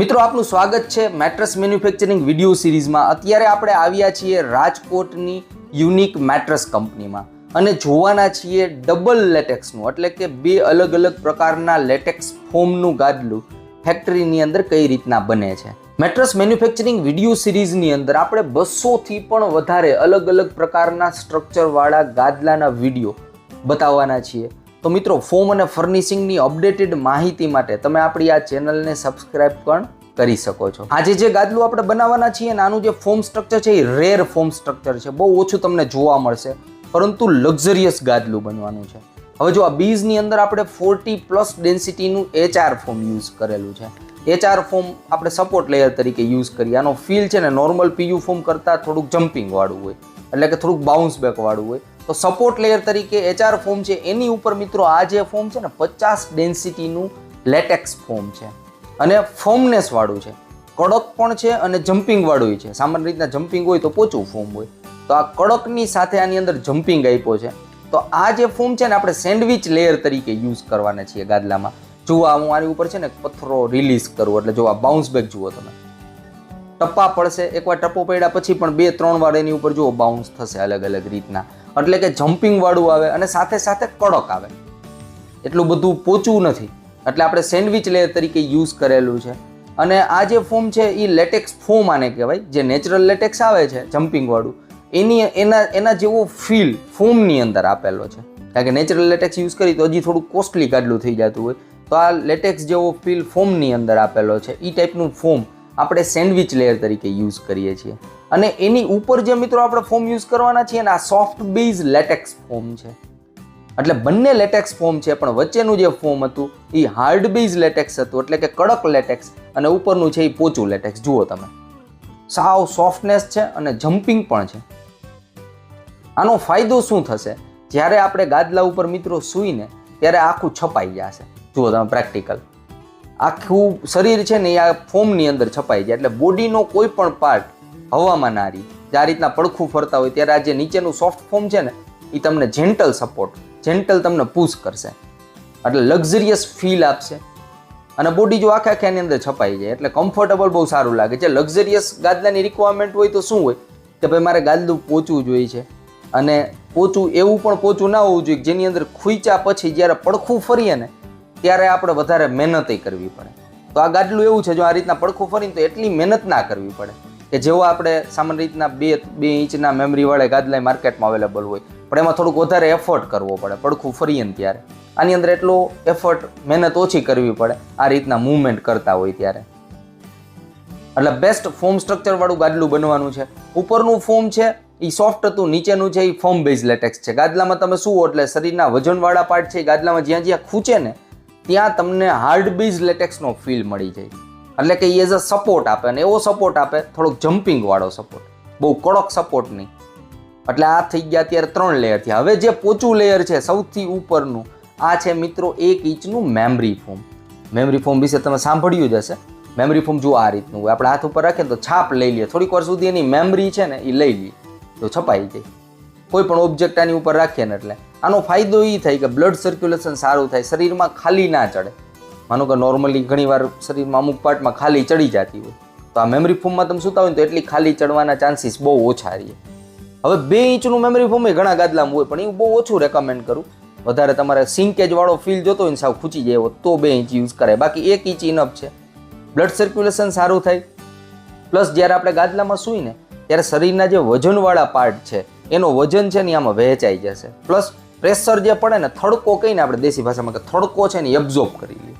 મિત્રો, આપનું સ્વાગત છે મેટ્રસ મેન્યુફેક્ચરિંગ વીડિયો સિરીઝમાં. અત્યારે આપણે આવ્યા છીએ રાજકોટની યુનિક મેટ્રસ કંપનીમાં અને જોવાના છીએ ડબલ લેટેક્સનું, એટલે કે બે અલગ અલગ પ્રકારના લેટેક્સ ફોમનું ગાદલું ફેક્ટરીની અંદર કઈ રીતના બને છે. મેટ્રસ મેન્યુફેક્ચરિંગ વીડિયો સિરીઝની અંદર આપણે બસોથી પણ વધારે અલગ અલગ પ્રકારના સ્ટ્રક્ચરવાળા ગાદલાના વીડિયો બતાવવાના છીએ. તો મિત્રો ફોમ અને ફર્નિશિંગની અપડેટેડ માહિતી માટે તમે આપણી આ ચેનલને સબસ્ક્રાઇબ પણ કરી શકો છો. આજે જે ગાદલું આપણે બનાવવાના છીએ ને આનું જે ફોર્મ સ્ટ્રક્ચર છે, એ રેર ફોર્મ સ્ટ્રક્ચર છે. બહુ ઓછું તમને જોવા મળશે, પરંતુ લક્ઝરિયસ ગાદલું બનવાનું છે. હવે જો આ બીઝની અંદર આપણે ફોર્ટી પ્લસ ડેન્સિટીનું એચઆર ફોર્મ યુઝ કરેલું છે. એચઆર ફોર્મ આપણે સપોર્ટ લેયર તરીકે યુઝ કરીએ. આનો ફીલ છે ને નોર્મલ પીયુ ફોર્મ કરતાં થોડુંક જમ્પિંગવાળું હોય. એટલે કે થોડુંક બાઉન્સ બેકવાળું હોય. તો સપોર્ટ લેયર તરીકે એચઆર ફોર્મ છે. એની ઉપર મિત્રો આ જે ફોર્મ છે ને, પચાસ ડેન્સિટીનું લેટેક્સ ફોર્મ છે. અને ફોર્મનેસવાળું છે. કડક પણ છે અને જમ્પિંગવાળું છે. સામાન્ય રીતના જમ્પિંગ હોય તો પોચું ફોર્મ હોય. તો આ કડકની સાથે આની અંદર જમ્પિંગ આપ્યો છે. તો આ જે ફોર્મ છે ને, આપણે સેન્ડવિચ લેયર તરીકે યુઝ કરવાના છીએ ગાદલામાં. જુઓ હું આની ઉપર છે ને, પથ્થરો રિલીઝ કરું. એટલે જો આ બાઉન્સ બેક જુઓ તમે. ટપ્પા પડશે. એકવાર ટપ્પો પડ્યા પછી પણ બે, ત્રણ વાર એની ઉપર જુઓ બાઉન્સ થશે અલગ અલગ રીતના. એટલે કે જમ્પિંગ વાળું આવે અને સાથે સાથે કડક આવે. એટલું બધું પોચું નથી. એટલે આપણે સેન્ડવિચ લેયર તરીકે યુઝ કરેલું છે. અને આ જે ફોમ છે એ લેટેક્સ ફોમ આને કહેવાય. જે નેચરલ લેટેક્સ આવે છે જમ્પિંગ વાળું, એની, એના એના જેવો ફીલ ફોમની અંદર આપેલો છે. કારણ કે નેચરલ લેટેક્સ યુઝ કરી તો હજી થોડું કોસ્ટલી ગાડલું થઈ જતું હોય. તો આ લેટેક્સ જેવો ફીલ ફોમની અંદર આપેલો છે. એ ટાઈપનું ફોમ આપણે સેન્ડવિચ લેયર તરીકે યુઝ કરીએ છીએ. અને એની ઉપર જે મિત્રો આપણે ફોમ યુઝ કરવાના છીએ ને, આ સોફ્ટ બેઝ લેટેક્સ ફોર્મ છે. એટલે બંને લેટેક્સ ફોર્મ છે, પણ વચ્ચેનું જે ફોમ હતું એ હાર્ડ બેઝ લેટેક્સ હતું, એટલે કે કડક લેટેક્સ અને ઉપરનું છે એ પોચું લેટેક્સ જુઓ તમે. સાવ સોફ્ટનેસ છે અને જમ્પિંગ પણ છે. આનો ફાયદો શું થશે? જ્યારે આપણે ગાદલા ઉપર મિત્રો સૂઈને, ત્યારે આખું છપાઈ જશે. જુઓ તમે પ્રેક્ટિકલ આખું શરીર છે ને એ આ ફોર્મની અંદર છપાઈ જાય. એટલે બોડીનો કોઈ પણ પાર્ટ હવામાં ના રહી જે આ રીતના પડખું ફરતા હોય ત્યારે આ જે નીચેનું સોફ્ટ ફોર્મ છે ને એ તમને જેન્ટલ સપોર્ટ જેન્ટલ તમને પુશ કરશે. એટલે લક્ઝરિયસ ફીલ આપશે. અને બોડી જો આખા આખાની અંદર છપાઈ જાય, એટલે કમ્ફર્ટેબલ બહુ સારું લાગે છે. લક્ઝરિયસ ગાદલાની રિક્વાયરમેન્ટ હોય તો શું હોય? કે ભાઈ મારે ગાદલું પોચવું જોઈએ છે. અને પોચું એવું પણ પોચું ના હોવું જોઈએ જેની અંદર ખૂંચ્યા પછી જ્યારે પડખું ફરીએ ને, ત્યારે આપણે વધારે મહેનતય કરવી પડે. તો આ ગાદલું એવું છે, જો આ રીતના પડખું ફરીને તો એટલી મહેનત ના કરવી પડે. કે જેવો આપણે સામાન્ય રીતના બે બે ઇંચના મેમરીવાળા ગાદલા માર્કેટમાં અવેલેબલ હોય, પણ એમાં થોડુંક વધારે એફર્ટ કરવો પડે, પડખું ફરીએ ત્યારે. આની અંદર એટલો એફર્ટ મહેનત ઓછી કરવી પડે, આ રીતના મૂવમેન્ટ કરતા હોય ત્યારે. એટલે બેસ્ટ ફોર્મ સ્ટ્રક્ચરવાળું ગાદલું બનવાનું છે. ઉપરનું ફોર્મ છે એ સોફ્ટ હતું, નીચેનું છે એ ફોર્મ બેઝ લેટેક્સ છે. ગાદલામાં તમે શું એટલે શરીરના વજનવાળા પાર્ટ છે ગાદલામાં જ્યાં જ્યાં ખૂંચે ને, ત્યાં તમને હાર્ડ બેઝ લેટેક્સનો ફીલ મળી જાય. એટલે કે એ એઝ અ સપોર્ટ આપે અને એવો સપોર્ટ આપે, થોડોક જમ્પિંગવાળો સપોર્ટ બહુ કડક સપોર્ટ નહીં. એટલે આ થઈ ગયા અત્યારે ત્રણ લેયર થયા હવે જે પોચું લેયર છે સૌથી ઉપરનું, આ છે મિત્રો એક ઇંચનું મેમરી ફોમ મેમરી ફોમ વિશે તમે સાંભળ્યું જ હશે. મેમરી ફોમ જો આ રીતનું હોય, આપણે હાથ ઉપર રાખીએ તો છાપ લઈ લઈએ. થોડીક વાર સુધી એની મેમરી છે ને એ લઈ લઈએ. તો છપાઈ જાય. કોઈ પણ ઓબ્જેક્ટ આની ઉપર રાખીએ ને એટલે. આનો ફાયદો એ થાય કે બ્લડ સર્ક્યુલેશન સારું થાય, શરીરમાં ખાલી ના ચડે. માનો કે નોર્મલી ઘણીવાર શરીરમાં અમુક પાર્ટમાં ખાલી ચડી જતી હોય. તો આ મેમરી ફોમમાં તમે સુતા હોય તો એટલી ખાલી ચડવાના ચાન્સીસ બહુ ઓછા રહે. હવે બે ઇંચનું મેમરી ફોમ એ ઘણા ગાદલામાં હોય, પણ એ બહુ ઓછું રેકમેન્ડ કરું. વધારે તમારે સિંકેજવાળો ફીલ જોતો હોય ને સાવ ખૂચી જાય તો બે ઇંચ યુઝ કરાય. બાકી એક ઇંચ ઇનફ છે. બ્લડ સર્ક્યુલેશન સારું થાય. પ્લસ જ્યારે આપણે ગાદલામાં સૂઈને ત્યારે શરીરના જે વજનવાળા પાર્ટ છે, એનો વજન છે ને આમાં વહેંચાઈ જશે. પ્લસ પ્રેશર જે પડે ને, થડકો કહીને આપણે દેશી ભાષામાં કે થડકો છે ને એબ્ઝોર્બ કરી લઈએ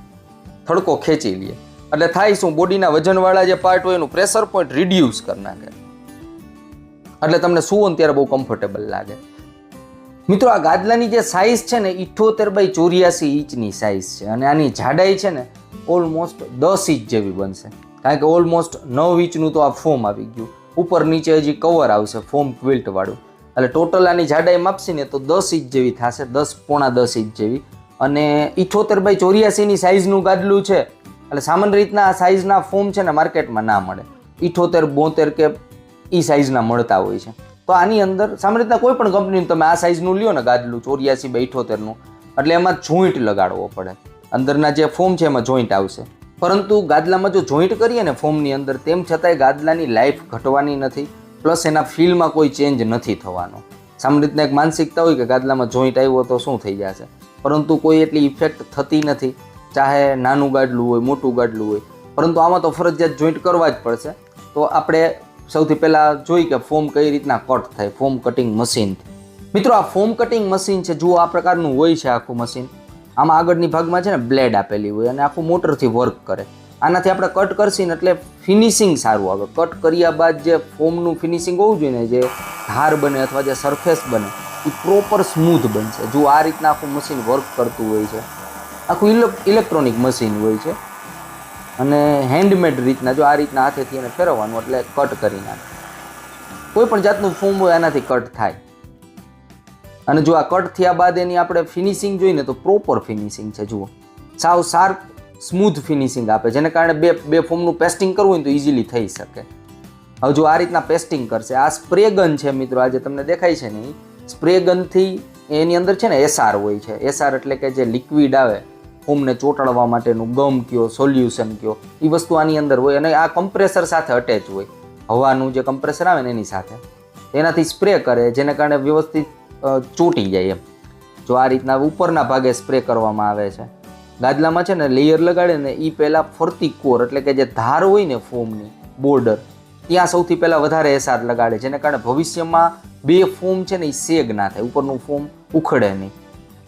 થડકો ખેંચી લઈએ એટલે થાય શું, બોડીના વજનવાળા જે પાર્ટ હોય એનું પ્રેશર પોઈન્ટ રિડ્યુસ કરી નાખે. એટલે તમને સુવો ને ત્યારે બહુ કમ્ફર્ટેબલ લાગે. મિત્રો, આ ગાદલાની જે સાઇઝ છે ને ઇઠ્ઠોતેર બાય ચોર્યાસી ઇંચની સાઇઝ છે. અને આની જાડાઈ છે ને ઓલમોસ્ટ દસ ઇંચ જેવી બનશે. કારણ કે ઓલમોસ્ટ નવ ઇંચનું તો આ ફોમ આવી ગયું. ઉપર નીચે હજી કવર આવશે ફોમ ક્વિલ્ટવાળું એટલે ટોટલ આની જાડાઈ માપશી ને તો દસ ઇંચ જેવી થશે, દસ પોણા દસ ઇંચ જેવી. અને ઇઠોતેર બાય ચોર્યાસીની સાઇઝનું ગાદલું છે. એટલે સામાન્ય રીતના આ સાઇઝના ફોમ છે ને માર્કેટમાં ના મળે. ઇઠોતેર બોતેર કે એ સાઇઝના મળતા હોય છે. તો આની અંદર સામાન્ય રીતના કોઈ પણ કંપનીનું તમે આ સાઇઝનું લ્યો ને ગાદલું ચોર્યાસી બાય ઇઠોતેરનું એટલે એમાં જોઈન્ટ લગાડવો પડે. અંદરના જે ફોર્મ છે એમાં જોઈન્ટ આવશે. પરંતુ ગાદલામાં જો જોઈન્ટ કરીએ ને ફોર્મની અંદર, તેમ છતાંય ગાદલાની લાઈફ ઘટવાની નથી. પ્લસ એના ફીલમાં કોઈ ચેન્જ નથી થવાનો. સામાન્ય રીતના એક માનસિકતા હોય કે ગાદલામાં જોઈન્ટ આવ્યો તો શું થઈ જશે? પરંતુ કોઈ એટલી ઇફેક્ટ થતી નથી. ચાહે નાનું ગાડલું હોય, મોટું ગાડલું હોય. પરંતુ આમાં તો ફરજિયાત જોઈન્ટ કરવા જ પડશે. તો આપણે સૌથી પહેલાં જોઈ કે ફોર્મ કઈ રીતના કટ થાય. ફોર્મ કટિંગ મશીનથી મિત્રો, આ ફોર્મ કટિંગ મશીન છે, જુઓ આ પ્રકારનું હોય છે આખું મશીન આમાં આગળની ભાગમાં છે ને બ્લેડ આપેલી હોય અને આખું મોટરથી વર્ક કરે. આનાથી આપણે કટ કરશીને એટલે ફિનિશિંગ સારું આવે. કટ કર્યા બાદ જે ફોર્મનું ફિનિશિંગ હોવું જોઈએ ને, જે ધાર બને અથવા જે સરફેસ બને એ પ્રોપર સ્મૂથ બનશે જો આ રીતના આખું મશીન વર્ક કરતું હોય છે, આખું ઇલેક્ટ્રોનિક મશીન હોય છે, અને હેન્ડમેડ રીતના જો આ રીતના હાથેથી એને ફેરવવાનું, એટલે કટ કરી નાખે. કોઈ પણ જાતનું ફોર્મ હોય, એનાથી કટ થાય. અને જો આ કટ થયા બાદ એની આપણે ફિનિશિંગ જોઈએ ને તો પ્રોપર ફિનિશિંગ છે, જુઓ. સાવ શાર્પ સ્મૂથ ફિનિશિંગ આપે, જેને કારણે બે બે ફોર્મનું પેસ્ટિંગ કરવું હોય તો ઇઝીલી થઈ શકે. હવે જો આ રીતના પેસ્ટિંગ કરશે, આ સ્પ્રે ગન છે મિત્રો, આજે તમને દેખાય છે ને સ્પ્રે ગનથી એની અંદર છે ને એસઆર હોય છે. એસઆર એટલે કે જે લિક્વિડ આવે, ફોમને ચોંટાડવા માટેનું ગમ કયો સોલ્યુશન કયો એ વસ્તુ આની અંદર હોય અને આ કમ્પ્રેસર સાથે અટેચ હોય. હવાનું જે કમ્પ્રેસર આવે ને એની સાથે, એનાથી સ્પ્રે કરે, જેને કારણે વ્યવસ્થિત ચોંટી જાય એમ. જો આ રીતના ઉપરના ભાગે સ્પ્રે કરવામાં આવે છે. ગાદલામાં છે ને લેયર લગાડે ને એ પહેલાં ફરતી કોર એટલે કે જે ધાર હોય ને ફોમની બોર્ડર ત્યાં સૌથી પહેલાં વધારે એસઆર લગાડે, જેને કારણે ભવિષ્યમાં બે ફોર્મ છે ને એ સેગ ના થાય, ઉપરનું ફોર્મ ઉખડે નહીં.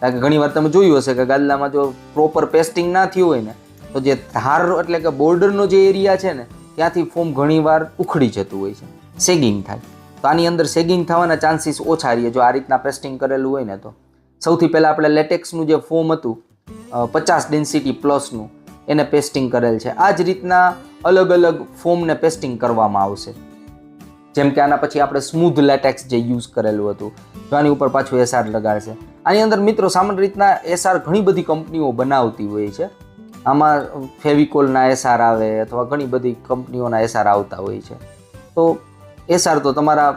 કારણ કે ઘણી વાર તમે જોયું હશે કે ગાદલામાં જો પ્રોપર પેસ્ટિંગ ના થયું હોય ને, તો જે ધાર એટલે કે બોર્ડરનો જે એરિયા છે ને, ત્યાંથી ફોર્મ ઘણીવાર ઉખડી જતું હોય છે, સેગિંગ થાય. તો આની અંદર સેગિંગ થવાના ચાન્સીસ ઓછા રહીએ જો આ રીતના પેસ્ટિંગ કરેલું હોય ને તો. સૌથી પહેલાં આપણે લેટેક્સનું જે ફોર્મ હતું પચાસ ડેન્સિટી પ્લસનું એને પેસ્ટિંગ કરેલ છે. આ જ રીતના અલગ અલગ ફોર્મને પેસ્ટિંગ કરવામાં આવશે. જેમ કે આના પછી આપણે સ્મૂધ લેટેક્સ જે યુઝ કરેલું હતું, તો આની ઉપર પાછું એસઆર લગાડશે. આની અંદર મિત્રો સામાન્ય રીતના એસઆર ઘણી બધી કંપનીઓ બનાવતી હોય છે. આમાં ફેવિકોલના એસઆર આવે અથવા ઘણી બધી કંપનીઓના એસઆર આવતા હોય છે. તો એસઆર તો તમારા,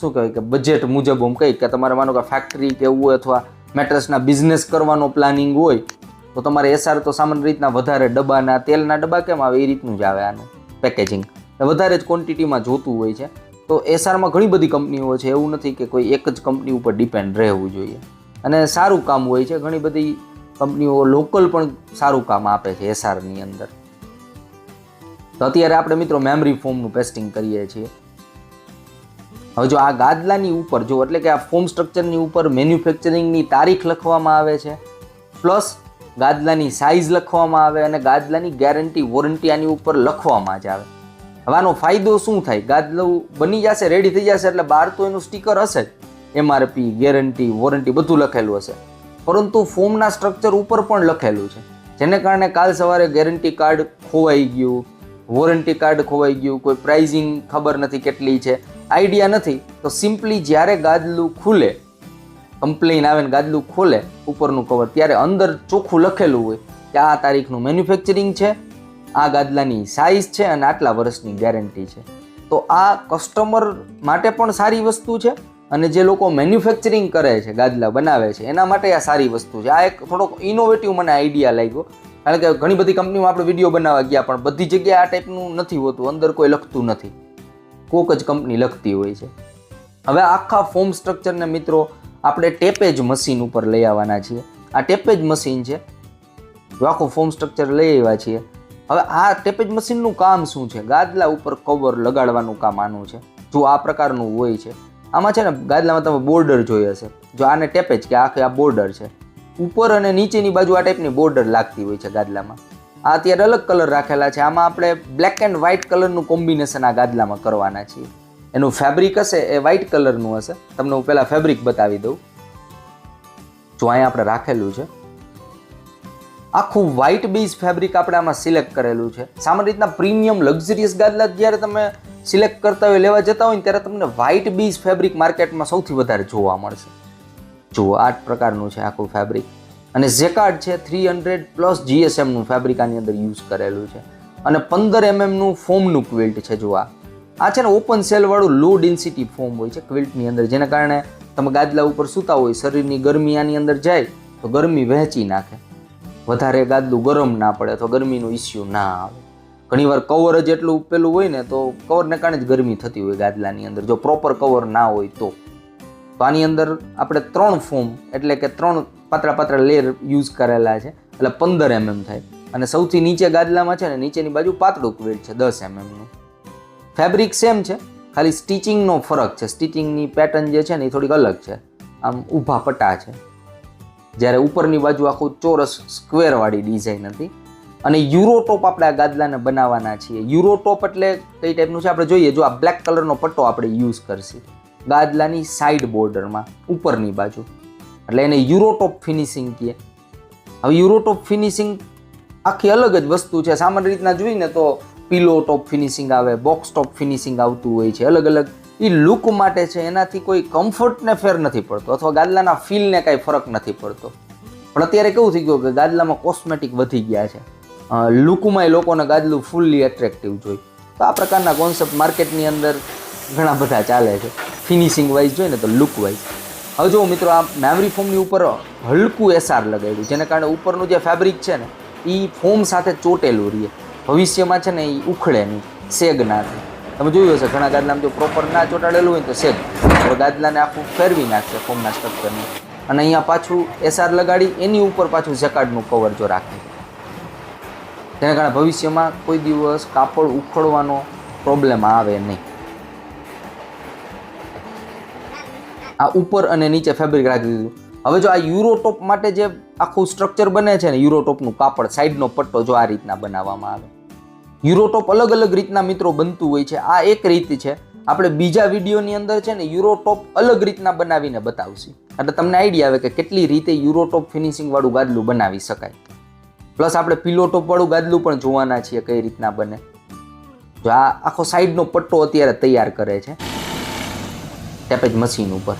શું કહેવાય કે બજેટ મુજબ હું કહી કે તમારે માનો કે ફેક્ટરી કે એવું અથવા મેટ્રસના બિઝનેસ કરવાનો પ્લાનિંગ હોય તો તમારે એસઆર તો સામાન્ય રીતના વધારે ડબ્બાના તેલના ડબ્બા કેમ આવે? એ રીતનું જ આવે આનું પેકેજિંગ વધારે જ ક્વોન્ટિટીમાં જોતું હોય છે. તો એસઆરમાં ઘણી બધી કંપનીઓ છે. એવું નથી કે કોઈ એક જ કંપની ઉપર ડિપેન્ડ રહેવું જોઈએ. અને સારું કામ હોય છે. ઘણી બધી કંપનીઓ લોકલ પણ સારું કામ આપે છે એસઆરની અંદર. તો અત્યારે આપણે મિત્રો મેમરી ફોર્મનું પેસ્ટિંગ કરીએ છીએ. હવે જો આ ગાદલાની ઉપર જો એટલે કે આ ફોર્મ સ્ટ્રક્ચરની ઉપર મેન્યુફેક્ચરિંગની તારીખ લખવામાં આવે છે. પ્લસ ગાદલાની સાઇઝ લખવામાં આવે અને ગાદલાની ગેરંટી વોરંટી આની ઉપર લખવામાં જ આવે. હવે આનો ફાયદો શું થાય? ગાદલું બની જશે રેડી થઈ જશે, એટલે બહાર તો એનું સ્ટીકર હશે જ. એમઆરપી ગેરંટી વોરંટી બધું લખેલું હશે. પરંતુ ફોર્મના સ્ટ્રક્ચર ઉપર પણ લખેલું છે. જેને કારણે કાલ સવારે ગેરંટી કાર્ડ ખોવાઈ ગયું વોરંટી કાર્ડ ખોવાઈ ગયું, કોઈ પ્રાઇઝિંગ ખબર નથી કેટલી છે આઈડિયા નથી. તો સિમ્પલી જ્યારે ગાદલું ખુલે કમ્પ્લેન આવે ને ગાદલું ખોલે ઉપરનું કવર ત્યારે અંદર ચોખ્ખું લખેલું હોય કે આ તારીખનું મેન્યુફેક્ચરિંગ છે, આ ગાદલાની સાઇઝ છે અને આટલા વર્ષની ગેરંટી છે. તો આ કસ્ટમર માટે પણ સારી વસ્તુ છે અને જે લોકો મેન્યુફેક્ચરિંગ કરે છે, ગાદલા બનાવે છે, એના માટે આ સારી વસ્તુ છે. આ એક થોડોક ઇનોવેટિવ મને આઈડિયા લાગ્યો. કારણ કે ઘણી બધી કંપનીમાં આપણે વીડિયો બનાવવા ગયા, પણ બધી જગ્યાએ આ ટાઈપનું નથી હોતું, અંદર કોઈ લખતું નથી. કોક જ કંપની લખતી હોય છે. હવે આખા ફોર્મ સ્ટ્રક્ચરને મિત્રો આપણે ટેપેજ મશીન ઉપર લઈ આવવાના છીએ. આ ટેપેજ મશીન છે. જો આખું ફોર્મ સ્ટ્રક્ચર લઈ આવ્યા છીએ. હવે આ ટેપેજ મશીનનું કામ શું છે? ગાદલા ઉપર કવર લગાડવાનું કામ આનું છે. જો આ પ્રકારનું હોય છે. આમાં છે ને ગાદલામાં તમે બોર્ડર જોઈ હશે. જો આને ટેપેજ કે આખે આ બોર્ડર છે. ઉપર અને નીચેની બાજુ આ ટાઈપની બોર્ડર લાગતી હોય છે ગાદલામાં. આ અત્યારે અલગ કલર રાખેલા છે. આમાં આપણે બ્લેક એન્ડ વ્હાઇટ કલરનું કોમ્બિનેશન આ ગાદલામાં કરવાના છીએ. એનું ફેબ્રિક હશે, એ વ્હાઇટ કલરનું હશે. તમને હું પહેલાં ફેબ્રિક બતાવી દઉં. જો અહીંયા આપણે રાખેલું છે. આખું વ્હાઇટ બેઝ ફેબ્રિક આપણે આમાં સિલેક્ટ કરેલું છે. સામાન્ય રીતના પ્રીમિયમ લક્ઝરિયસ ગાદલા જ્યારે તમે સિલેક્ટ કરતા હોય, લેવા જતા હોય ત્યારે તમને વ્હાઇટ બેઝ ફેબ્રિક માર્કેટમાં સૌથી વધારે જોવા મળશે. જુઓ આ પ્રકારનું છે આખું ફેબ્રિક અને ઝેકાર્ડ છે થ્રી હંડ્રેડ પ્લસ જીએસએમનું ફેબ્રિક આની અંદર યુઝ કરેલું છે. અને પંદર એમએમનું ફોમનું ક્વિલ્ટ છે જો આ. આ છે ને ઓપન સેલવાળું લો ડેન્સિટી ફોર્મ હોય છે ક્વિલ્ટની અંદર, જેના કારણે તમે ગાદલા ઉપર સૂતા હોય, શરીરની ગરમી આની અંદર જાય, તો ગરમી વહેંચી નાખે. વધારે ગાદલું ગરમ ના પડે અથવા ગરમીનો ઇસ્યુ ના આવે. ઘણીવાર કવર જ એટલું પેલું હોય ને, તો કવરને કારણે જ ગરમી થતી હોય ગાદલાની અંદર. જો પ્રોપર કવર ના હોય તો. તો આની અંદર આપણે ત્રણ ફોર્મ એટલે કે ત્રણ પાતળા પાતળા લેયર યુઝ કરેલા છે, એટલે પંદર એમએમ થાય. અને સૌથી નીચે ગાદલામાં છે ને, નીચેની બાજુ પાતળું ક્વેટ છે, દસ એમએમનું ફેબ્રિક સેમ છે, ખાલી સ્ટિચિંગનો ફરક છે. સ્ટિચિંગની પેટર્ન જે છે ને એ થોડીક અલગ છે. આમ ઊભા પટ્ટા છે. જ્યારે ઉપરની બાજુ આખું ચોરસ સ્ક્વેરવાળી ડિઝાઇન હતી. અને યુરોટોપ આપણે આ ગાદલાને બનાવવાના છીએ. યુરોટોપ એટલે કઈ ટાઈપનું છે? આપણે જોઈએ, જો આ બ્લેક કલરનો પટ્ટો આપણે યુઝ કરશું. ગાદલાની સાઈડ બોર્ડરમાં ઉપરની બાજુ. એટલે એને યુરોટોપ ફિનિશિંગ કહે હવે યુરોટોપ ફિનિશિંગ આખી અલગ જ વસ્તુ છે. સામાન્ય રીતના જોઈએ તો પીલો ટોપ ફિનિશિંગ આવે બોક્સ ટોપ ફિનિશિંગ આવતું હોય છે, અલગ અલગ. એ લુક માટે છે, એનાથી કોઈ કમ્ફર્ટને ફેર નથી પડતો, અથવા ગાદલાના ફીલને કાંઈ ફરક નથી પડતો. પણ અત્યારે કેવું થઈ ગયું કે ગાદલામાં કોસ્મેટિક વધી ગયા છે. લુકમાં લોકોને ગાદલું ફૂલ્લી એટ્રેક્ટિવ જોઈ તો આ પ્રકારના કોન્સેપ્ટ માર્કેટની અંદર ઘણા બધા ચાલે છે. ફિનિશિંગ વાઇઝ જોઈએ ને તો લુક વાઇઝ હવે જો મિત્રો આ મેમરી ફોમની ઉપર હલકું એસઆર લગાવ્યું જેને કારણે ઉપરનું જે ફેબ્રિક છે ને એ ફોમ સાથે ચોટેલું રહે. ભવિષ્યમાં છે ને એ ઉખડે નહીં, સેગ ના થાય. તમે જોયું હશે, ઘણા ગાદલામાં જો પ્રોપર ના ચોટાડેલું હોય તો સેગ. ગાદલાને આખું ફેરવી નાખશે ફોમના સ્ટ્રક્ચરને અને અહીંયા પાછું એસઆર લગાડી, એની ઉપર પાછું જેકાર્ડનું કવર જો રાખે. જેના કારણે ભવિષ્યમાં કોઈ દિવસ કાપડ ઉખડવાનો પ્રોબ્લેમ આવે નહીં. આ ઉપર અને નીચે ફેબ્રિક રાખી દીધું. હવે જો આ યુરોટોપ માટે જે આખું સ્ટ્રક્ચર બને છે ને યુરોટોપનું કાપડ સાઈડનો પટ્ટો જો આ રીતના બનાવવામાં આવે. યુરોટોપ અલગ અલગ રીતના મિત્રો બનતું હોય છે. આ એક રીત છે. આપણે બીજા વિડીયોની અંદર છે ને યુરોટોપ અલગ રીતના બનાવીને બતાવશું. એટલે તમને આઈડિયા આવે કે કેટલી રીતે યુરોટોપ ફિનિશિંગવાળું ગાદલું બનાવી શકાય. પ્લસ આપણે પિલોટોપવાળું ગાદલું પણ જોવાના છીએ કઈ રીતના બને. જો આ આખો સાઈડનો પટ્ટો અત્યારે તૈયાર કરે છે. ટેપેજ મશીન ઉપર.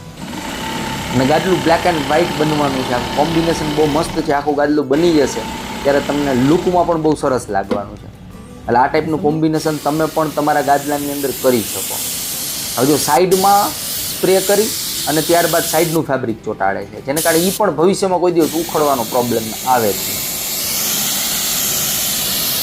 અને ગાદલું બ્લેક એન્ડ વ્હાઇટ બનવાનું છે. આ કોમ્બિનેશન બહુ મસ્ત છે. આખું ગાદલું બની જશે. ત્યારે તમને લુકમાં પણ બહુ સરસ લાગવાનું છે. એટલે આ ટાઈપનું કોમ્બિનેશન તમે પણ તમારા ગાદલાની અંદર કરી શકો. હવે જો સાઈડમાં સ્પ્રે કરી અને ત્યારબાદ સાઈડનું ફેબ્રિક ચોંટાડે છે. જેને કારણે એ પણ ભવિષ્યમાં કોઈ દિવસ ઉખડવાનો પ્રોબ્લેમ આવે છે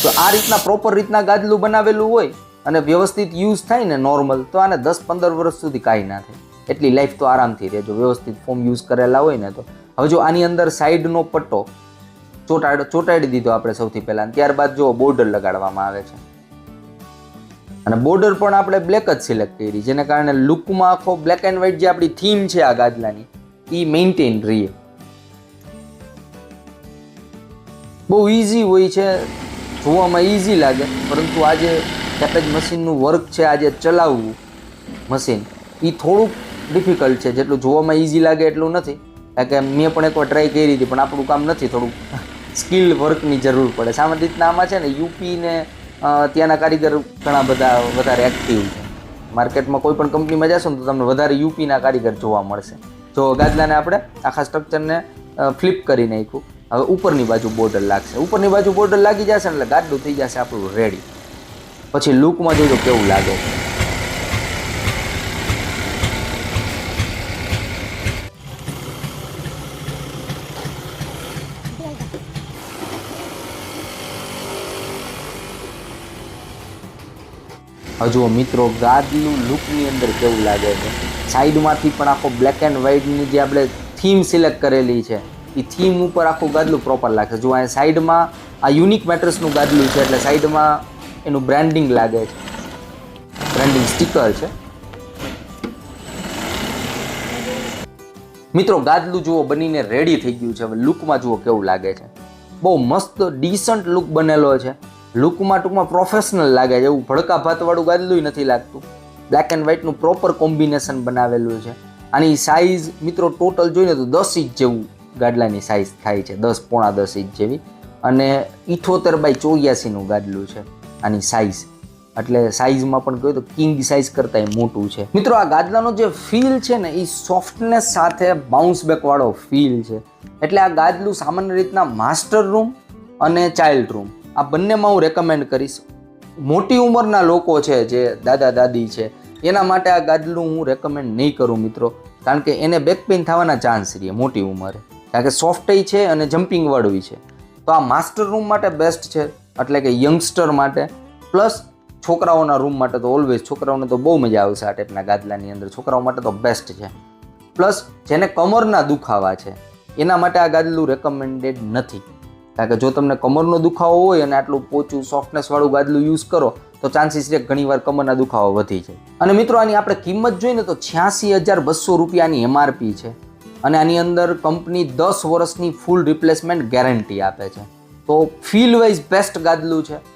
તો આ રીતના પ્રોપર રીતના ગાદલું બનાવેલું હોય અને વ્યવસ્થિત યુઝ થાય ને નોર્મલ તો આને દસ પંદર વર્ષ સુધી કાંઈ ના થાય. એટલી લાઈફ તો આરામથી રહે જો વ્યવસ્થિત ફોર્મ યુઝ કરેલા હોય ને તો. હવે જો આની અંદર સાઈડનો પટ્ટો ચોટાડ, ચોટાડી દીધો આપણે સૌથી પહેલાં ત્યારબાદ જો બોર્ડર લગાડવામાં આવે છે. અને બોર્ડર પણ આપણે બ્લેક જ સિલેક્ટ કરી, જેને કારણે લુકમાં આખો બ્લેક એન્ડ વ્હાઇટ જે આપણી થીમ છે આ ગાદલાની એ મેન્ટેન રહીએ. બહુ ઇઝી હોય છે, જોવામાં ઇઝી લાગે, પરંતુ આ જે ટેપેજ મશીનનું વર્ક છે, આજે ચલાવવું મશીન એ થોડુંક ડિફિકલ્ટ છે, જેટલું જોવામાં ઇઝી લાગે એટલું નથી. કારણ કે મેં પણ એકવાર ટ્રાય કરી હતી, પણ આપણું કામ નથી થોડુંક સ્કિલ વર્કની જરૂર પડે. સામાન્ય રીતના આમાં છે ને યુપી ને ત્યાંના કારીગર ઘણા બધા વધારે એક્ટિવ છે. માર્કેટમાં કોઈ પણ કંપનીમાં જશો ને તો તમને વધારે યુપીના કારીગર જોવા મળશે. જો ગાદલાને આપણે આખા સ્ટ્રક્ચરને ફ્લિપ કરી નાખ્યું. હવે ઉપરની બાજુ બોર્ડર લાગશે. ઉપરની બાજુ બોર્ડર લાગી જશે એટલે ગાદલું થઈ જશે આપણું રેડી પછી લુકમાં જોજો કેવું લાગે છે. હજુ મિત્રો ગાદલું લુકની અંદર કેવું લાગે છે? સાઈડમાંથી પણ આખો બ્લેક એન્ડ વ્હાઇટની જે આપણે થીમ સિલેક્ટ કરેલી છે એ થીમ ઉપર આખું ગાદલું પ્રોપર લાગશે. જો આ સાઈડમાં આ યુનિક મેટર્સનું ગાદલું છે, એટલે સાઈડમાં એનું બ્રાન્ડિંગ લાગે છે. બ્રાન્ડિંગ સ્ટીકર છે. મિત્રો ગાદલું જુઓ, બનીને રેડી થઈ ગયું છે. હવે લુકમાં જુઓ કેવું લાગે છે. બહુ મસ્ત ડિસન્ટ લુક બનેલો છે. લુકમાં ટૂંકમાં પ્રોફેશનલ લાગે છે. એવું ભડકા ભાતવાળું ગાદલું નથી લાગતું. બ્લેક એન્ડ વ્હાઇટનું પ્રોપર કોમ્બિનેશન બનાવેલું છે. આની સાઇઝ મિત્રો ટોટલ જોઈને તો દસ ઇંચ જેવું ગાદલાની સાઇઝ થાય છે. દસ પોણા દસ ઇંચ જેવી. અને ઇઠોતેર બાય ચોર્યાસીનું ગાદલું છે આની સાઇઝ એટલે સાઇઝમાં પણ કહ્યું તો કિંગ સાઇઝ કરતાં એ મોટું છે. મિત્રો, આ ગાદલાનો જે ફીલ છે ને એ સોફ્ટનેસ સાથે બાઉન્સ બેકવાળો ફીલ છે. એટલે આ ગાદલું સામાન્ય રીતના માસ્ટર રૂમ અને ચાઇલ્ડ રૂમ આ બંનેમાં હું રેકમેન્ડ કરીશ. મોટી ઉંમરના લોકો છે જે દાદા દાદી છે, એના માટે આ ગાદલું હું રેકમેન્ડ નહીં કરું મિત્રો, કારણ કે એને બેક પેઇન થવાના ચાન્સ રહે મોટી ઉંમરે. કારણ કે સોફ્ટય છે અને જમ્પિંગ વાળવી છે. તો આ માસ્ટર રૂમ માટે બેસ્ટ છે, એટલે કે યંગસ્ટર માટે. પ્લસ છોકરાઓના રૂમ માટે તો ઓલવેઝ છોકરાઓને તો બહુ મજા આવશે આ ટાઈપના ગાદલાની અંદર. છોકરાઓ માટે તો બેસ્ટ છે. પ્લસ જેને કમરના દુખાવા છે, એના માટે આ ગાદલું રેકમેન્ડેડ નથી. કારણ કે જો તમને કમરનો દુખાવો હોય અને આટલું પોચું સોફ્ટનેસવાળું ગાદલું યુઝ કરો, તો ચાન્સીસ છે ઘણીવાર કમરના દુખાવો વધી જાય. અને મિત્રો, આની આપણે કિંમત જોઈને તો છ્યાસી હજાર બસો રૂપિયાની એમઆરપી છે. અને આની અંદર કંપની દસ વર્ષની ફૂલ રિપ્લેસમેન્ટ ગેરંટી આપે છે. તો ફીલ વાઇઝ બેસ્ટ ગાદલું છે.